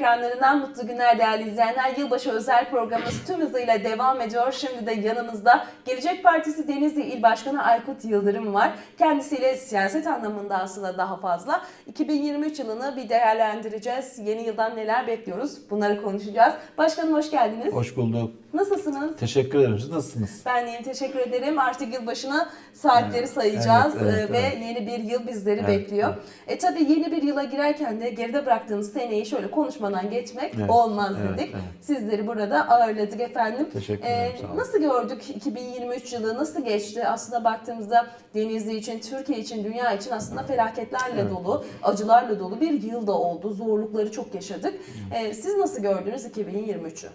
Ekranlarından mutlu günler değerli izleyenler. Yılbaşı özel programımız tüm hızıyla devam ediyor. Şimdi de yanımızda Gelecek Partisi Denizli İl Başkanı Aykut Yıldırım var. Kendisiyle siyaset anlamında aslında daha fazla. 2023 yılını bir değerlendireceğiz. Yeni yıldan neler bekliyoruz? Bunları konuşacağız. Başkanım hoş geldiniz. Hoş bulduk. Nasılsınız? Teşekkür ederim. Siz nasılsınız? Ben iyiyim, teşekkür ederim. Artık yılbaşına saatleri sayacağız evet, evet, e, ve evet. yeni bir yıl bizleri Evet, bekliyor. E tabii yeni bir yıla girerken de geride bıraktığımız seneyi şöyle konuşmadan geçmek Evet, olmaz evet, dedik. evet. Sizleri burada ağırladık efendim. Teşekkür E, ederim, olun. nasıl gördük 2023 yılı, nasıl geçti? Aslında baktığımızda Denizli için, Türkiye için, dünya için aslında felaketlerle Evet. dolu, acılarla dolu bir yıl da oldu. Zorlukları çok yaşadık. E, siz nasıl gördünüz 2023'ü?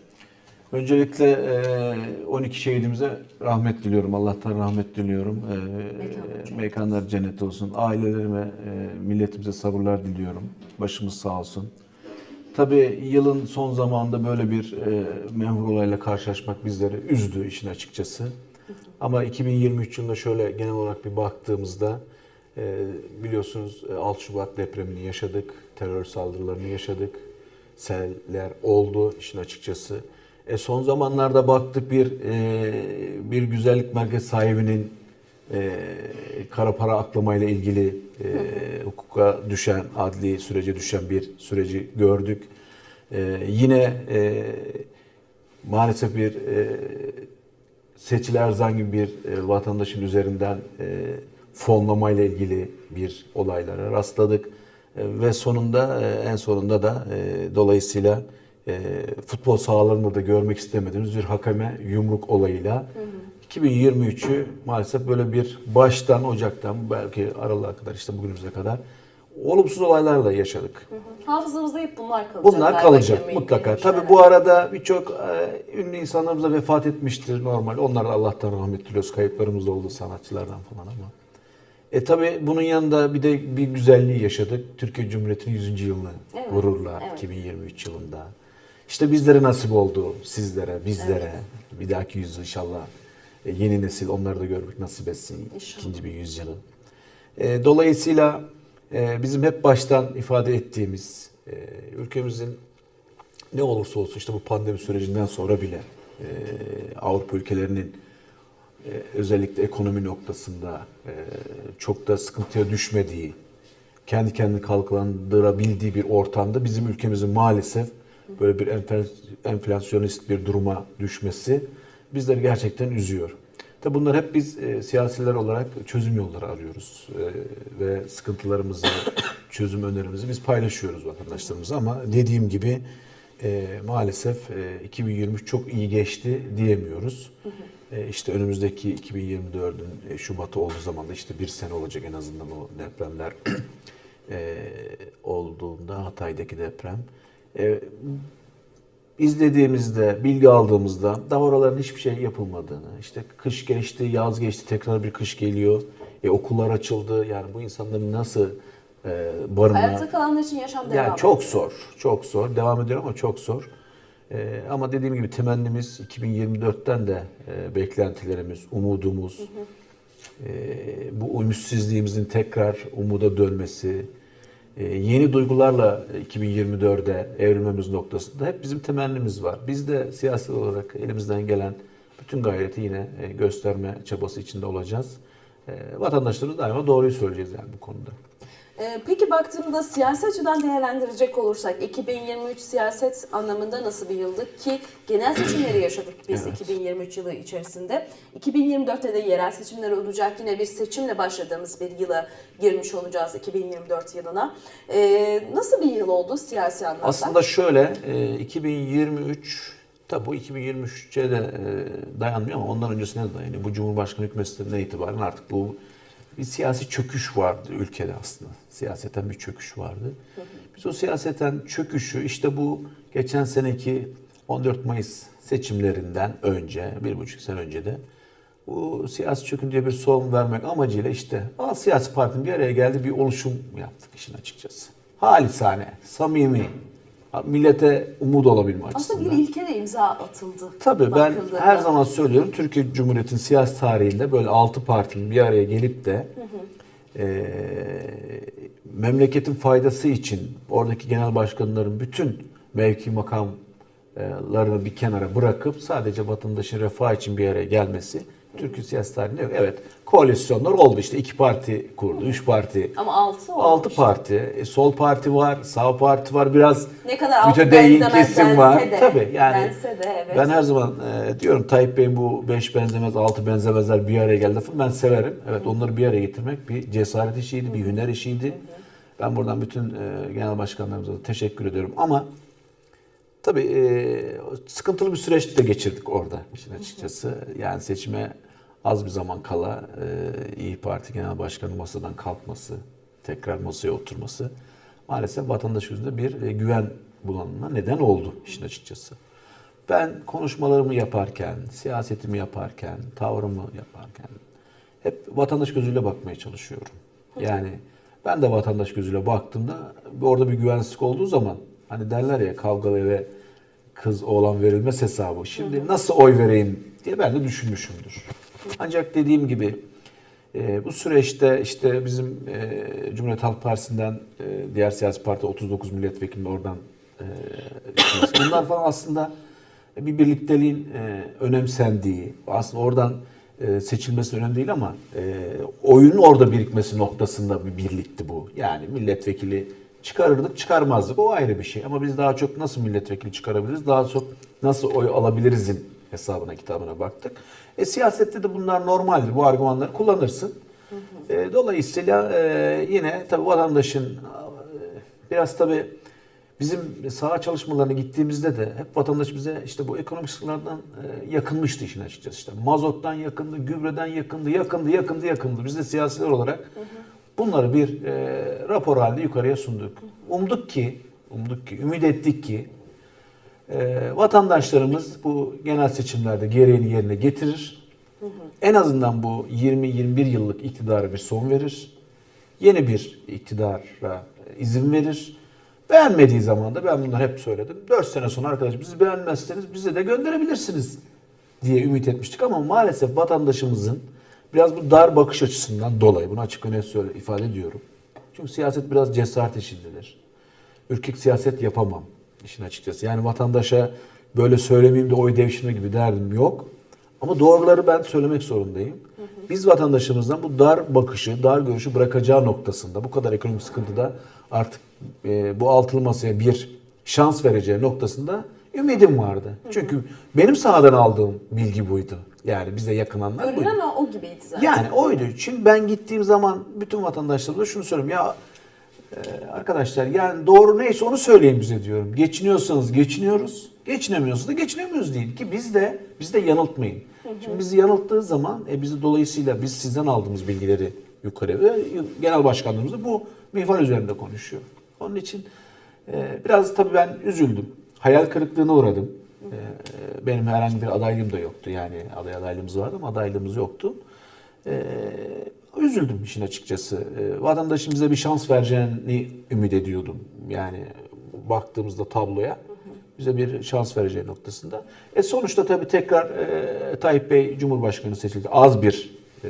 Öncelikle e, 12 şehidimize rahmet diliyorum. Allah'tan rahmet diliyorum. E, Mekanları cennet Mekanlar cennet olsun. Ailelerime, e, milletimize sabırlar diliyorum. Başımız sağ olsun. Tabii yılın son zamanında böyle bir e, menhur olayla karşılaşmak bizleri üzdü işin açıkçası. Ama 2023 yılında şöyle genel olarak bir baktığımızda e, biliyorsunuz e, 6 Şubat depremini yaşadık, terör saldırılarını yaşadık, seller oldu işin açıkçası. E, son zamanlarda baktık bir e, bir güzellik merkez sahibinin e, kara para aklamayla ilgili e, hukuka düşen, adli sürece düşen bir süreci gördük. E, yine e, maalesef bir e, Seçil Erzan gibi bir e, vatandaşın üzerinden e, fonlamayla ilgili bir olaylara rastladık. E, ve sonunda e, en sonunda da e, dolayısıyla e, futbol sahalarında da görmek istemediğimiz bir hakeme yumruk olayıyla 2023'ü maalesef böyle bir baştan Ocak'tan belki Aralık'a kadar işte bugünümüze kadar olumsuz olaylar da yaşadık. Hafızamızda hep bunlar kalacak. Bunlar kalacak 2023 mutlaka. Tabii evet. bu arada birçok e, ünlü insanlarımız da vefat etmiştir normal. Onlara Allah'tan rahmet diliyoruz. Kayıplarımız da oldu sanatçılardan falan ama. E tabii bunun yanında bir de bir güzelliği yaşadık. Türkiye Cumhuriyeti'nin 100. yılını Evet, gururla evet. 2023 yılında. İşte bizlere nasip oldu. Sizlere, bizlere. Bir dahaki yüzyıl inşallah e, yeni nesil onları da görmek nasip etsin. İnşallah. ikinci bir yüzyılı. E, dolayısıyla e, bizim hep baştan ifade ettiğimiz ülkemizin ne olursa olsun işte bu pandemi sürecinden sonra bile Avrupa ülkelerinin özellikle ekonomi noktasında çok da sıkıntıya düşmediği, kendi kendini kalkındırabildiği bir ortamda bizim ülkemizin maalesef böyle bir enfla- enflasyonist bir duruma düşmesi bizleri gerçekten üzüyor. Tabi bunlar hep biz e, siyasiler olarak çözüm yolları arıyoruz E, ve sıkıntılarımızı, çözüm önerimizi biz paylaşıyoruz vatandaşlarımıza ama dediğim gibi e, maalesef e, 2023 çok iyi geçti diyemiyoruz. E, işte önümüzdeki 2024'ün e, Şubat'ı olduğu zaman da işte bir sene olacak en azından o depremler e, olduğunda Hatay'daki deprem. E, izlediğimizde, bilgi aldığımızda daha oraların hiçbir şey yapılmadığını, işte kış geçti, yaz geçti, tekrar bir kış geliyor, e, okullar açıldı. Yani bu insanların nasıl e, barınma... Hayatta kalanlar için yaşam devam Yani çok zor, çok zor. Devam ediyor ama çok zor. Ee, ama dediğim gibi temennimiz 2024'ten de e, beklentilerimiz, umudumuz, e, bu ümitsizliğimizin tekrar umuda dönmesi, e, yeni duygularla 2024'e evrilmemiz noktasında hep bizim temennimiz var. Biz de siyasi olarak elimizden gelen bütün gayreti yine e, gösterme çabası içinde olacağız. E, vatandaşlara daima doğruyu söyleyeceğiz yani bu konuda. Ee, Peki baktığımda siyasi açıdan değerlendirecek olursak 2023 siyaset anlamında nasıl bir yıldı ki genel seçimleri yaşadık biz Evet. 2023 yılı içerisinde. 2024'te de yerel seçimler olacak. Yine bir seçimle başladığımız bir yıla girmiş olacağız 2024 yılına. Ee, nasıl bir yıl oldu siyasi anlamda? Aslında şöyle, e, 2023 tabi bu 2023'e de e, dayanmıyor ama ondan öncesine de dayanıyor. Bu Cumhurbaşkanı hükümetinden itibaren artık bu bir siyasi çöküş vardı ülkede aslında. Siyaseten bir çöküş vardı. Biz o siyaseten çöküşü işte bu geçen seneki 14 Mayıs seçimlerinden önce, bir buçuk sene önce de bu siyasi çöküntüye bir son vermek amacıyla işte al siyasi partinin bir araya geldi bir oluşum yaptık işin açıkçası. Halisane, samimi, millete umut olabilme açısından. Aslında bir ilke de imza atıldı. Tabii ben bakıldığında. her zaman söylüyorum Türkiye Cumhuriyeti'nin siyasi tarihinde böyle altı partinin bir araya gelip de eee, memleketin faydası için oradaki genel başkanların bütün mevki makamlarını bir kenara bırakıp sadece vatandaşın refah için bir araya gelmesi Türkiye siyasi tarihinde yok. Evet koalisyonlar oldu işte iki parti kurdu, üç parti, Ama altı olmuş. altı parti, e, sol parti var, sağ parti var, biraz Ne kadar altı mütedeyyin kesim var. de. Tabii yani de evet. ben her zaman e, diyorum Tayyip Bey'in bu beş benzemez, altı benzemezler bir araya geldi ben severim. Evet onları bir araya getirmek bir cesaret işiydi, bir hüner işiydi. Ben buradan bütün e, genel başkanlarımıza da teşekkür ediyorum ama tabii e, sıkıntılı bir süreç de geçirdik orada işin açıkçası. Yani seçime az bir zaman kala e, İyi Parti Genel Başkanı masadan kalkması, tekrar masaya oturması maalesef vatandaş gözünde bir e, güven bulanına neden oldu işin açıkçası. Ben konuşmalarımı yaparken, siyasetimi yaparken, tavrımı yaparken hep vatandaş gözüyle bakmaya çalışıyorum. Yani ben de vatandaş gözüyle baktığımda orada bir güvensizlik olduğu zaman hani derler ya kavgalı eve kız oğlan verilmez hesabı. Şimdi nasıl oy vereyim diye ben de düşünmüşümdür. Ancak dediğim gibi e, bu süreçte işte bizim e, Cumhuriyet Halk Partisi'nden e, diğer siyasi parti 39 milletvekilinin oradan bunlar falan aslında bir birlikteliğin önemsendiği, aslında oradan seçilmesi önemli değil ama oyunun orada birikmesi noktasında bir birlikti bu. Yani milletvekili çıkarırdık, çıkarmazdık o ayrı bir şey. Ama biz daha çok nasıl milletvekili çıkarabiliriz, daha çok nasıl oy alabilirizin hesabına, kitabına baktık. E, siyasette de bunlar normaldir. Bu argümanları kullanırsın. E, dolayısıyla e, yine tabii vatandaşın e, biraz tabii bizim saha çalışmalarına gittiğimizde de hep vatandaş bize işte bu ekonomik sıkıntılardan e, yakınmıştı işin açıkçası. İşte mazottan yakındı, gübreden yakındı, yakındı, yakındı, yakındı. Biz de siyasiler olarak bunları bir e, rapor halinde yukarıya sunduk. Umduk ki, umduk ki, ümit ettik ki e, vatandaşlarımız bu genel seçimlerde gereğini yerine getirir. En azından bu 20-21 yıllık iktidara bir son verir. Yeni bir iktidara izin verir. Beğenmediği zaman da ben bunları hep söyledim. 4 sene sonra arkadaş bizi beğenmezseniz bize de gönderebilirsiniz diye ümit etmiştik ama maalesef vatandaşımızın biraz bu dar bakış açısından dolayı bunu açık ve söyle, ifade ediyorum. Çünkü siyaset biraz cesaret işindedir. Ürkek siyaset yapamam işin açıkçası. Yani vatandaşa böyle söylemeyeyim de oy devşirme gibi derdim yok. Ama doğruları ben söylemek zorundayım. Biz vatandaşımızdan bu dar bakışı, dar görüşü bırakacağı noktasında bu kadar ekonomik sıkıntıda artık e, bu altılı masaya bir şans vereceği noktasında ümidim vardı. Çünkü benim sahadan aldığım bilgi buydu. Yani bize yakınanlar buydu. Görünen o, gibiydi zaten. Yani oydu. Çünkü ben gittiğim zaman bütün vatandaşlarıma şunu söylüyorum. Ya e, arkadaşlar yani doğru neyse onu söyleyin bize diyorum. Geçiniyorsanız geçiniyoruz. Geçinemiyorsanız da geçinemiyoruz deyin ki biz de biz de yanıltmayın. Şimdi bizi yanılttığı zaman e, bizi dolayısıyla biz sizden aldığımız bilgileri yukarı ve genel başkanlığımız da bu mihval üzerinde konuşuyor. Onun için e, biraz tabii ben üzüldüm. Hayal kırıklığına uğradım. E, benim herhangi bir adaylığım da yoktu. Yani aday adaylığımız vardı ama adaylığımız yoktu. Ee, üzüldüm işin açıkçası. Ee, vatandaşın bize bir şans vereceğini ümit ediyordum. Yani baktığımızda tabloya bize bir şans vereceği noktasında. E sonuçta tabii tekrar e, Tayyip Bey Cumhurbaşkanı seçildi. Az bir e,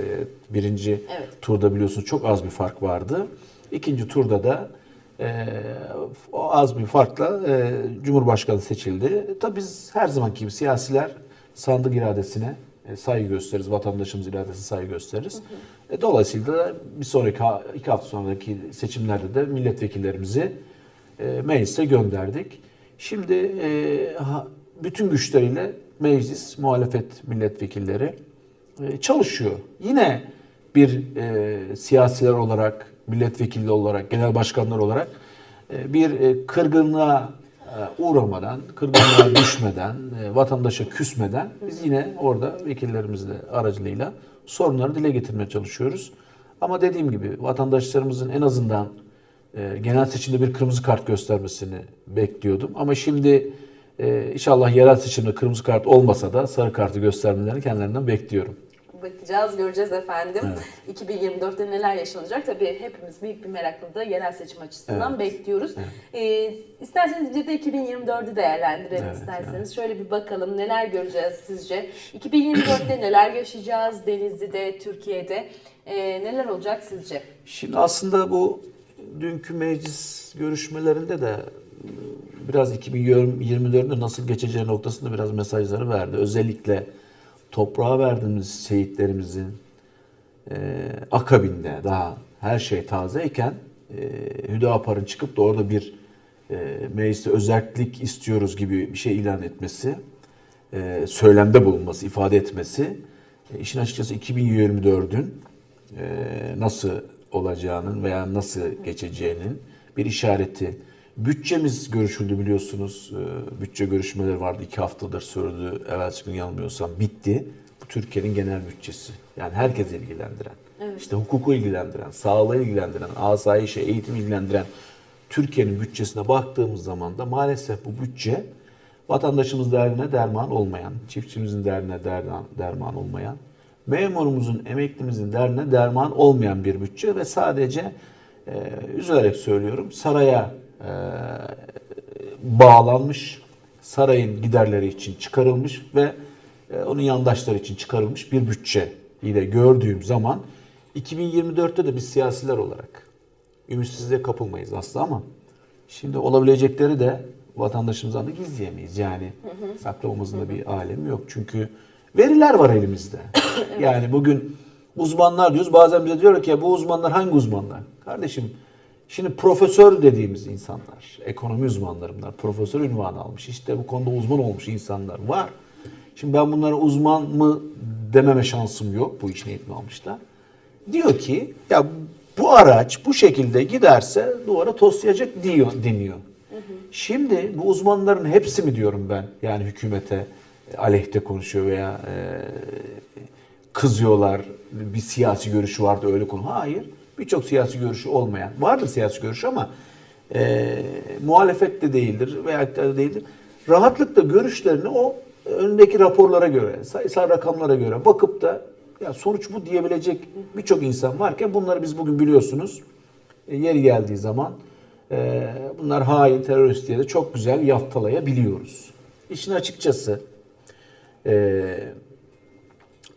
birinci Evet. turda biliyorsunuz çok az bir fark vardı. İkinci turda da e, o az bir farkla e, Cumhurbaşkanı seçildi. Tabii biz her zamanki gibi siyasiler sandık iradesine saygı gösteririz. Vatandaşımız iradesine saygı gösteririz. E, dolayısıyla da bir sonraki iki hafta sonraki seçimlerde de milletvekillerimizi e, meclise gönderdik. Şimdi e, bütün güçleriyle meclis, muhalefet milletvekilleri e, çalışıyor. Yine bir e, siyasiler olarak, milletvekili olarak, genel başkanlar olarak e, bir e, kırgınlığa e, uğramadan, kırgınlığa düşmeden, e, vatandaşa küsmeden biz yine orada vekillerimizle aracılığıyla sorunları dile getirmeye çalışıyoruz. Ama dediğim gibi vatandaşlarımızın en azından e, genel seçimde bir kırmızı kart göstermesini bekliyordum. Ama şimdi e, inşallah yerel seçimde kırmızı kart olmasa da sarı kartı göstermelerini kendilerinden bekliyorum. Bakacağız, göreceğiz efendim. 2024'te neler yaşanacak? Tabii hepimiz büyük bir merakla da yerel seçim açısından Evet. bekliyoruz. Ee, isterseniz bir de 2024'ü değerlendirelim Evet, isterseniz. Şöyle bir bakalım neler göreceğiz sizce? 2024'te neler yaşayacağız Denizli'de, Türkiye'de? Ee, neler olacak sizce? Şimdi aslında bu dünkü meclis görüşmelerinde de biraz 2024'de nasıl geçeceği noktasında biraz mesajları verdi. Özellikle toprağa verdiğimiz şehitlerimizin e, akabinde daha her şey tazeyken e, Hüdapar'ın çıkıp da orada bir e, mecliste özellik istiyoruz gibi bir şey ilan etmesi, e, söylemde bulunması, ifade etmesi e, işin açıkçası 2024'ün e, nasıl olacağının veya nasıl geçeceğinin bir işareti. Bütçemiz görüşüldü biliyorsunuz. E, Bütçe görüşmeleri vardı. iki haftadır sürdü. Evvelsi gün yanılmıyorsam bitti. Bu Türkiye'nin genel bütçesi. Yani herkes ilgilendiren. işte hukuku ilgilendiren, sağlığı ilgilendiren, asayişi, eğitim ilgilendiren Türkiye'nin bütçesine baktığımız zaman da maalesef bu bütçe vatandaşımız derdine derman olmayan, çiftçimizin derdine derman, derman olmayan, memurumuzun, emeklimizin derdine derman olmayan bir bütçe ve sadece e, üzülerek söylüyorum saraya e, bağlanmış, sarayın giderleri için çıkarılmış ve e, onun yandaşları için çıkarılmış bir bütçe ile gördüğüm zaman 2024'te de biz siyasiler olarak ümitsizliğe kapılmayız asla ama şimdi olabilecekleri de vatandaşımızdan da gizleyemeyiz. Yani saklamamızın da bir alemi yok. Çünkü veriler var elimizde. Yani bugün uzmanlar diyoruz. Bazen bize diyor ki ya bu uzmanlar hangi uzmanlar? Kardeşim şimdi profesör dediğimiz insanlar, ekonomi uzmanları bunlar. Profesör ünvanı almış. işte bu konuda uzman olmuş insanlar var. Şimdi ben bunlara uzman mı dememe şansım yok. Bu işin eğitimini almışlar. Diyor ki ya bu araç bu şekilde giderse duvara toslayacak diyor deniyor. Şimdi bu uzmanların hepsi mi diyorum ben yani hükümete aleyhte konuşuyor veya e, kızıyorlar bir siyasi görüşü vardı öyle konu. Hayır. Birçok siyasi görüşü olmayan. Vardır siyasi görüşü ama e, muhalefet de değildir veya değildir. Rahatlıkla görüşlerini o önündeki raporlara göre, sayısal rakamlara göre bakıp da ya sonuç bu diyebilecek birçok insan varken bunları biz bugün biliyorsunuz e, yeri geldiği zaman e, bunlar hain, terörist diye de çok güzel yaftalayabiliyoruz. İşin açıkçası e,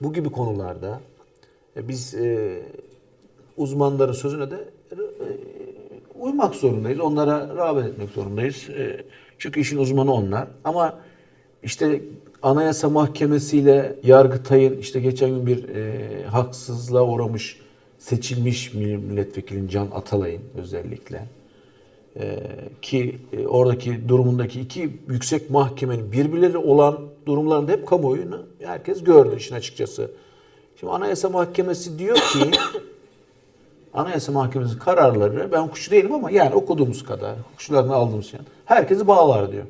bu gibi konularda e, biz e, uzmanların sözüne de e, uymak zorundayız. Onlara rağbet etmek zorundayız. E, çünkü işin uzmanı onlar. Ama işte Anayasa Mahkemesi'yle Yargıtay'ın işte geçen gün bir e, haksızlığa uğramış seçilmiş milletvekilin Can Atalay'ın özellikle e, ki e, oradaki durumundaki iki yüksek mahkemenin birbirleri olan durumlarında hep kamuoyunu herkes gördü işin açıkçası. Şimdi Anayasa Mahkemesi diyor ki Anayasa Mahkemesi'nin kararları ben hukukçu değilim ama yani okuduğumuz kadar hukukçulardan aldığımız şey herkesi bağlar diyor.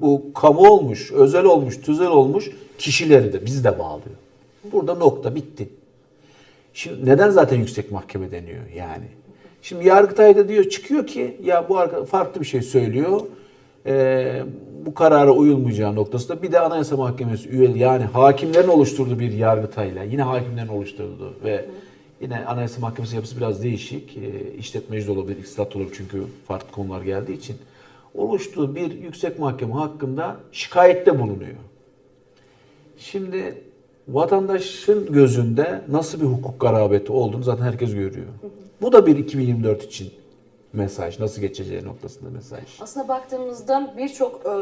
Bu kamu olmuş, özel olmuş, tüzel olmuş kişileri de bizi de bağlıyor. Burada nokta bitti. Şimdi neden zaten yüksek mahkeme deniyor yani? Şimdi Yargıtay'da diyor çıkıyor ki ya bu farklı bir şey söylüyor. Ee, bu karara uyulmayacağı noktasında bir de Anayasa Mahkemesi üyeli yani hakimlerin oluşturduğu bir Yargıtay'la yine hakimlerin oluşturduğu ve yine Anayasa Mahkemesi yapısı biraz değişik. Ee, işletmeci de olabilir, iktisat olabilir çünkü farklı konular geldiği için oluştuğu bir yüksek mahkeme hakkında şikayette bulunuyor. Şimdi vatandaşın gözünde nasıl bir hukuk garabeti olduğunu zaten herkes görüyor. Bu da bir 2024 için mesaj. Nasıl geçeceği noktasında mesaj. Aslında baktığımızda birçok e,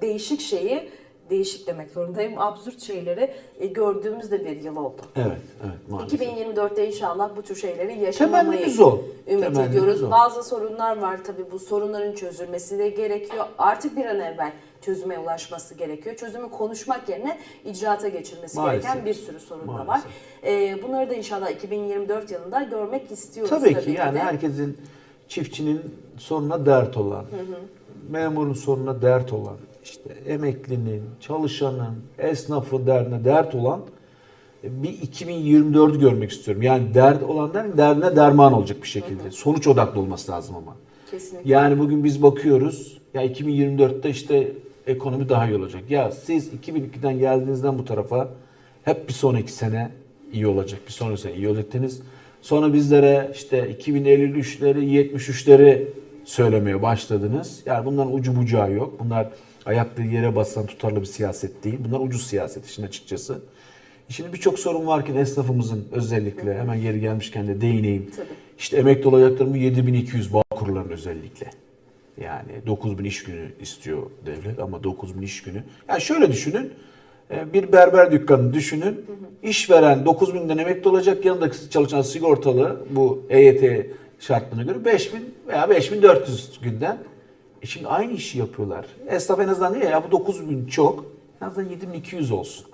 değişik şeyi değişik demek zorundayım. Absürt şeyleri e, gördüğümüz de bir yıl oldu. Evet, evet maalesef. 2024'te inşallah bu tür şeyleri yaşamamayı Temennimiz o. ümit Temennimiz ediyoruz. o. Bazı sorunlar var tabii bu sorunların çözülmesi de gerekiyor. Artık bir an evvel çözüme ulaşması gerekiyor. Çözümü konuşmak yerine icraata geçilmesi Maalesef. gereken bir sürü sorun da var. Maalesef. E, bunları da inşallah 2024 yılında görmek istiyoruz Tabii ki yani de. herkesin çiftçinin sorununa dert olan, memurun sorununa dert olan, işte emeklinin, çalışanın, esnafın derdine dert olan bir 2024'ü görmek istiyorum. Yani dert olanların derdine derman olacak bir şekilde. Sonuç odaklı olması lazım ama. Kesinlikle. Yani bugün biz bakıyoruz ya 2024'te işte ekonomi daha iyi olacak. Ya siz 2002'den geldiğinizden bu tarafa hep bir sonraki sene iyi olacak. Bir sonraki sene iyi olacaktınız. Sonra bizlere işte 2053'leri 73'leri söylemeye başladınız. Yani bunların ucu bucağı yok. Bunlar ayakları yere basan tutarlı bir siyaset değil. Bunlar ucuz siyaset işin açıkçası. Şimdi birçok sorun varken esnafımızın özellikle hemen yeri gelmişken de değineyim. Tabii. İşte emekli olacaklarımın 7200 bağ kurların özellikle. Yani 9000 iş günü istiyor devlet ama 9000 iş günü. Yani şöyle düşünün. e, Bir berber dükkanını düşünün. İşveren 9000'den emekli olacak. Yanındaki çalışan sigortalı bu EYT şartlarına göre 5000 veya 5400 günden. E şimdi aynı işi yapıyorlar. Esnaf en azından diyor ya, ya bu 9000 çok. En azından 7200 olsun.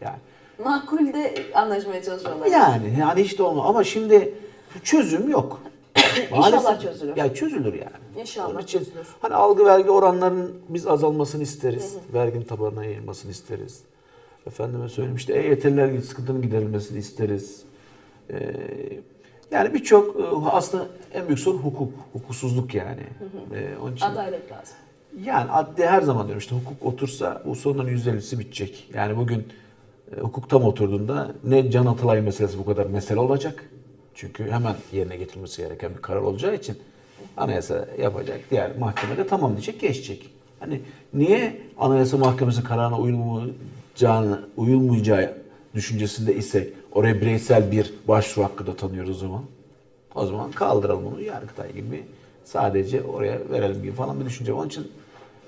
Yani Makul de anlaşmaya çalışıyorlar. yani yani işte onu ama şimdi çözüm yok. İnşallah çözülür. Ya çözülür yani. İnşallah Onun için çözülür. Hani algı vergi oranlarının biz azalmasını isteriz. Verginin tabanına yayılmasını isteriz. Efendime söyleyeyim işte EYT'liler sıkıntının giderilmesini isteriz. Ee, yani birçok e, aslında en büyük sorun hukuk, hukuksuzluk yani. Ee, onun için Adalet lazım. yani adli her zaman diyorum işte hukuk otursa bu sorunların %50'si bitecek. Yani bugün e, hukuk tam oturduğunda ne Can Atalay meselesi bu kadar mesele olacak. Çünkü hemen yerine getirilmesi gereken bir karar olacağı için anayasa yapacak. Diğer mahkemede tamam diyecek geçecek. Hani niye anayasa mahkemesi kararına uyulmayacağını, uyulmayacağı düşüncesinde isek oraya bireysel bir başvuru hakkı da tanıyoruz o zaman. O zaman kaldıralım onu Yargıtay gibi sadece oraya verelim gibi falan bir düşünce. Onun için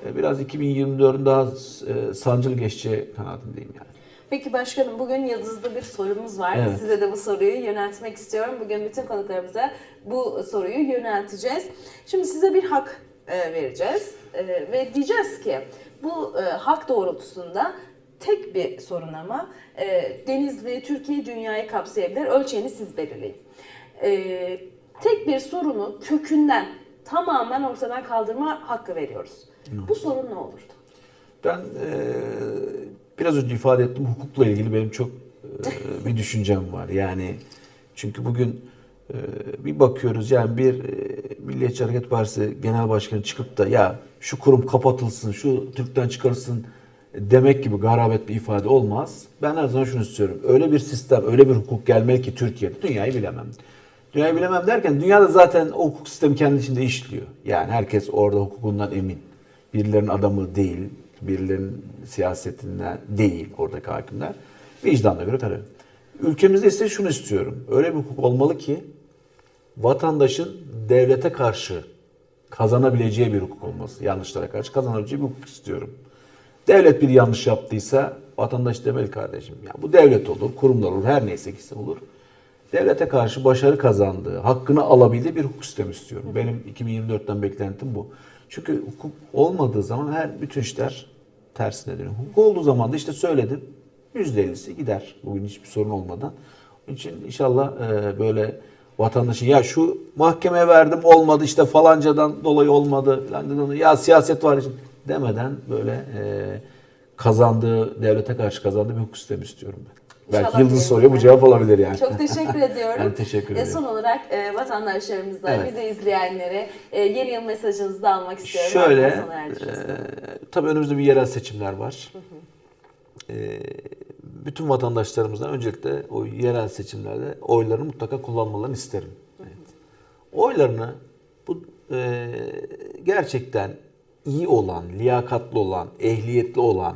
e, biraz 2024'ün daha e, sancılı geçeceği kanaatindeyim yani. Peki başkanım bugün yıldızlı bir sorumuz var. Evet. Size de bu soruyu yöneltmek istiyorum. Bugün bütün konuklarımıza bu soruyu yönelteceğiz. Şimdi size bir hak e, vereceğiz ve diyeceğiz ki bu hak doğrultusunda tek bir sorun ama e, Denizli, Türkiye, dünyayı kapsayabilir. Ölçeğini siz belirleyin. E, tek bir sorunu kökünden tamamen ortadan kaldırma hakkı veriyoruz. Bu sorun ne olurdu? Ben e, biraz önce ifade ettim hukukla ilgili benim çok e, bir düşüncem var. Yani çünkü bugün e, bir bakıyoruz yani bir e, Milliyetçi Hareket Partisi Genel Başkanı çıkıp da ya şu kurum kapatılsın, şu Türk'ten çıkarılsın demek gibi garabet bir ifade olmaz. Ben her zaman şunu istiyorum. Öyle bir sistem, öyle bir hukuk gelmeli ki Türkiye'de dünyayı bilemem. Dünyayı bilemem derken dünyada zaten o hukuk sistemi kendi içinde işliyor. Yani herkes orada hukukundan emin. Birilerinin adamı değil, birilerinin siyasetinden değil oradaki hakimler. Vicdanına göre karar. Ülkemizde ise şunu istiyorum. Öyle bir hukuk olmalı ki vatandaşın devlete karşı kazanabileceği bir hukuk olması. Yanlışlara karşı kazanabileceği bir hukuk istiyorum. Devlet bir yanlış yaptıysa vatandaş demeli kardeşim. Ya bu devlet olur, kurumlar olur, her neyse ki olur. Devlete karşı başarı kazandığı, hakkını alabildiği bir hukuk sistemi istiyorum. Benim 2024'ten beklentim bu. Çünkü hukuk olmadığı zaman her bütün işler tersine dönüyor. Hukuk olduğu zaman da işte söyledim %50'si gider. Bugün hiçbir sorun olmadan. Onun için inşallah e, böyle vatandaşın ya şu mahkemeye verdim olmadı işte falancadan dolayı olmadı dedi, ya siyaset var için demeden böyle e, kazandığı devlete karşı kazandığı bir hukuk sistemi istiyorum ben. İnşallah Belki Yıldız soruyor bu cevap olabilir yani. Çok teşekkür ediyorum. Ben teşekkür E, ederim. son olarak e, vatandaşlarımızdan, Evet. bizi izleyenlere e, yeni yıl mesajınızı da almak istiyorum. Şöyle, e, tabii önümüzde bir yerel seçimler var. E, bütün vatandaşlarımızdan öncelikle o yerel seçimlerde oylarını mutlaka kullanmalarını isterim. Evet. Oylarını bu e, gerçekten iyi olan, liyakatlı olan, ehliyetli olan,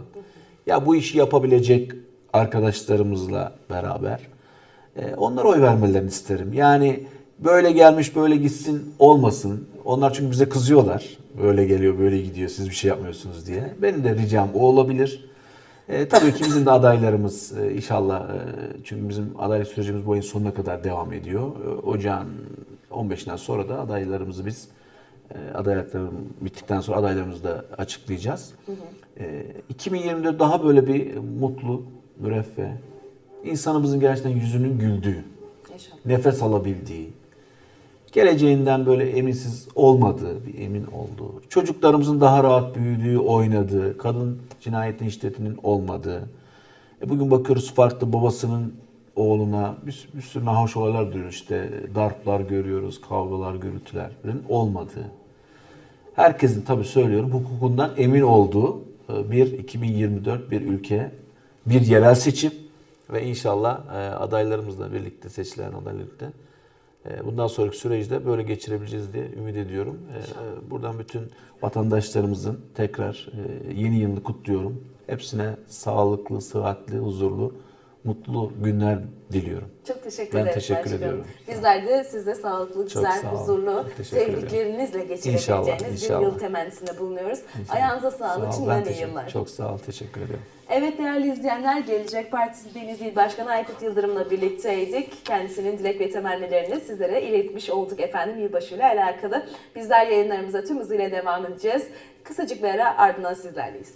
ya bu işi yapabilecek arkadaşlarımızla beraber e, onlara oy vermelerini isterim. Yani böyle gelmiş böyle gitsin olmasın. Onlar çünkü bize kızıyorlar. Böyle geliyor böyle gidiyor siz bir şey yapmıyorsunuz diye. Benim de ricam o olabilir. E, tabii ki bizim de adaylarımız e, inşallah e, çünkü bizim adaylık sürecimiz bu ayın sonuna kadar devam ediyor. E, ocağın 15'inden sonra da adaylarımızı biz adaylıklarım bittikten sonra adaylarımızı da açıklayacağız. E, 2024 daha böyle bir mutlu, müreffeh, insanımızın gerçekten yüzünün güldüğü, İnşallah. nefes alabildiği, geleceğinden böyle eminsiz olmadığı, bir emin olduğu, çocuklarımızın daha rahat büyüdüğü, oynadığı, kadın cinayetin şiddetinin olmadığı. E bugün bakıyoruz farklı babasının oğluna bir, bir sürü nahoş olaylar duyuyoruz. İşte darplar görüyoruz, kavgalar, gürültülerin olmadığı. Herkesin tabii söylüyorum hukukundan emin olduğu e, bir 2024 bir ülke, bir yerel seçim ve inşallah e, adaylarımızla birlikte seçilen adaylarla e, bundan sonraki süreci de böyle geçirebileceğiz diye ümit ediyorum. E, Buradan bütün vatandaşlarımızın tekrar yeni yılını kutluyorum. Hepsine sağlıklı, sıhhatli, huzurlu, mutlu günler diliyorum. Çok teşekkür Ben ederiz teşekkür başkanım. ediyorum. Bizler de size sağlıklı, Çok güzel, sağ huzurlu, ederim. sevdiklerinizle geçirebileceğiniz İnşallah, bir yıl temennisinde bulunuyoruz. İnşallah. Ayağınıza Sağ sağlık, ol, şimdiden ben iyi yıllar. Çok sağ ol, teşekkür ederim. Evet değerli izleyenler, Gelecek Partisi Denizli İl Başkanı Aykut Yıldırım'la birlikteydik. Kendisinin dilek ve temennilerini sizlere iletmiş olduk efendim yılbaşıyla alakalı. Bizler yayınlarımıza tüm hızıyla devam edeceğiz. Kısacık bir ara ardından sizlerleyiz.